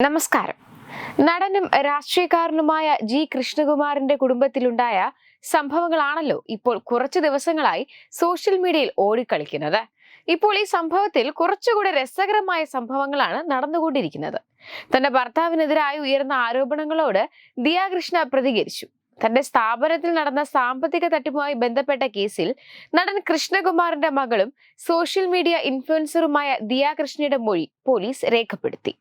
നമസ്കാരം. നടനും രാഷ്ട്രീയക്കാരനുമായ ജി കൃഷ്ണകുമാറിന്റെ കുടുംബത്തിലുണ്ടായ സംഭവങ്ങളാണല്ലോ ഇപ്പോൾ കുറച്ചു ദിവസങ്ങളായി സോഷ്യൽ മീഡിയയിൽ ഓടിക്കളിക്കുന്നത്. ഇപ്പോൾ ഈ സംഭവത്തിൽ കുറച്ചുകൂടെ രസകരമായ സംഭവങ്ങളാണ് നടന്നുകൊണ്ടിരിക്കുന്നത്. തന്റെ ഭർത്താവിനെതിരായി ഉയർന്ന ആരോപണങ്ങളോട് ദിയാകൃഷ്ണ പ്രതികരിച്ചു. തന്റെ സ്ഥാപനത്തിൽ നടന്ന സാമ്പത്തിക തട്ടിപ്പുമായി ബന്ധപ്പെട്ട കേസിൽ നടൻ കൃഷ്ണകുമാറിന്റെ മകളും സോഷ്യൽ മീഡിയ ഇൻഫ്ലുവൻസറുമായ ദിയ കൃഷ്ണയുടെ മൊഴി പോലീസ് രേഖപ്പെടുത്തി.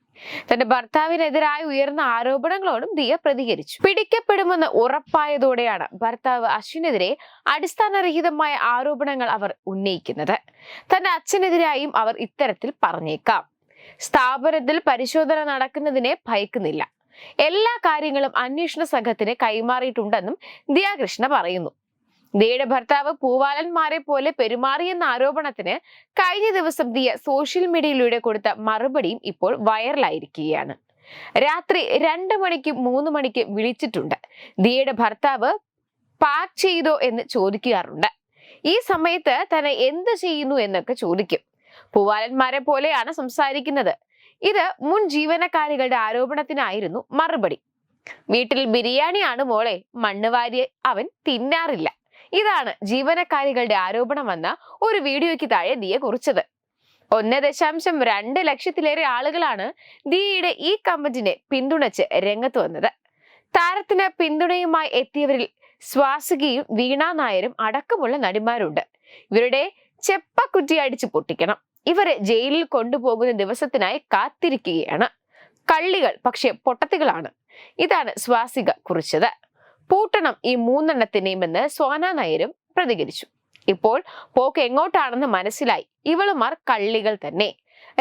തന്റെ ഭർത്താവിനെതിരായ ഉയർന്ന ആരോപണങ്ങളോടും ദിയ പ്രതികരിച്ചു. പിടിക്കപ്പെടുമെന്ന് ഉറപ്പായതോടെയാണ് ഭർത്താവ് അശ്വിനെതിരെ അടിസ്ഥാനരഹിതമായ ആരോപണങ്ങൾ അവർ ഉന്നയിക്കുന്നത്. തന്റെ അച്ഛനെതിരായും അവർ ഇത്തരത്തിൽ പറഞ്ഞേക്കാം. സ്ഥാപനത്തിൽ പരിശോധന നടക്കുന്നതിനെ ഭയക്കുന്നില്ല. എല്ലാ കാര്യങ്ങളും അന്വേഷണ സംഘത്തിന് കൈമാറിയിട്ടുണ്ടെന്നും ദിയാകൃഷ്ണ പറയുന്നു. ദിയയുടെ ഭർത്താവ് പൂവാലന്മാരെ പോലെ പെരുമാറിയെന്ന ആരോപണത്തിന് കഴിഞ്ഞ ദിവസം ദിയ സോഷ്യൽ മീഡിയയിലൂടെ കൊടുത്ത മറുപടിയും ഇപ്പോൾ വൈറലായിരിക്കുകയാണ്. രാത്രി രണ്ട് മണിക്ക് മൂന്ന് മണിക്ക് വിളിച്ചിട്ടുണ്ട്. ദിയയുടെ ഭർത്താവ് പാക്ക് ചെയ്തോ എന്ന് ചോദിക്കാറുണ്ട്. ഈ സമയത്ത് തന്നെ എന്ത് ചെയ്യുന്നു എന്നൊക്കെ ചോദിക്കും. പൂവാലന്മാരെ പോലെയാണ് സംസാരിക്കുന്നത്. ഇത് മുൻ ജീവനക്കാരികളുടെ ആരോപണത്തിനായിരുന്നു മറുപടി. വീട്ടിൽ ബിരിയാണിയാണ് മോളെ. മണ്ണുവാരി അവൻ തിന്നാറില്ല. ഇതാണ് ജീവനക്കാരികളുടെ ആരോപണമെന്ന ഒരു വീഡിയോയ്ക്ക് താഴെ ദിയ കുറിച്ചത്. ഒന്ന് ദശാംശം രണ്ട് ലക്ഷത്തിലേറെ ആളുകളാണ് ദിയയുടെ ഈ കമന്റിനെ പിന്തുണച്ച് രംഗത്ത് വന്നത്. താരത്തിന് പിന്തുണയുമായി എത്തിയവരിൽ സ്വാസികയും വീണ നായരും അടക്കമുള്ള നടിമാരുണ്ട്. ഇവരുടെ ചെപ്പക്കുറ്റി അടിച്ച് പൊട്ടിക്കണം. ഇവരെ ജയിലിൽ കൊണ്ടുപോകുന്ന ദിവസത്തിനായി കാത്തിരിക്കുകയാണ്. കള്ളികൾ പക്ഷെ പൊട്ടത്തികളാണ്. ഇതാണ് സ്വാസിക കുറിച്ചത്. പൂട്ടണം ഈ മൂന്നെണ്ണത്തിനെയും എന്ന് സോന നായരും പ്രതികരിച്ചു. ഇപ്പോൾ പോക്ക് എങ്ങോട്ടാണെന്ന് മനസ്സിലായി. ഇവളുമാർ കള്ളികൾ തന്നെ.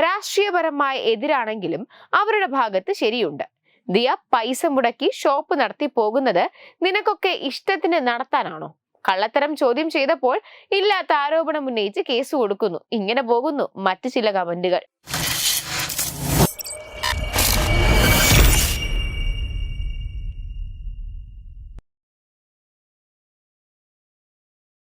രാഷ്ട്രീയപരമായ എതിരാണെങ്കിലും അവരുടെ ഭാഗത്ത് ശരിയുണ്ട്. ദിയ പൈസ മുടക്കി ഷോപ്പ് നടത്തി പോകുന്നത് നിനക്കൊക്കെ ഇഷ്ടത്തിന് നടത്താനാണോ? കള്ളത്തരം ചോദ്യം ചെയ്തപ്പോൾ ഇല്ലാത്ത ആരോപണം ഉന്നയിച്ച് കേസ് കൊടുക്കുന്നു. ഇങ്ങനെ പോകുന്നു മറ്റു ചില കമന്റുകൾ.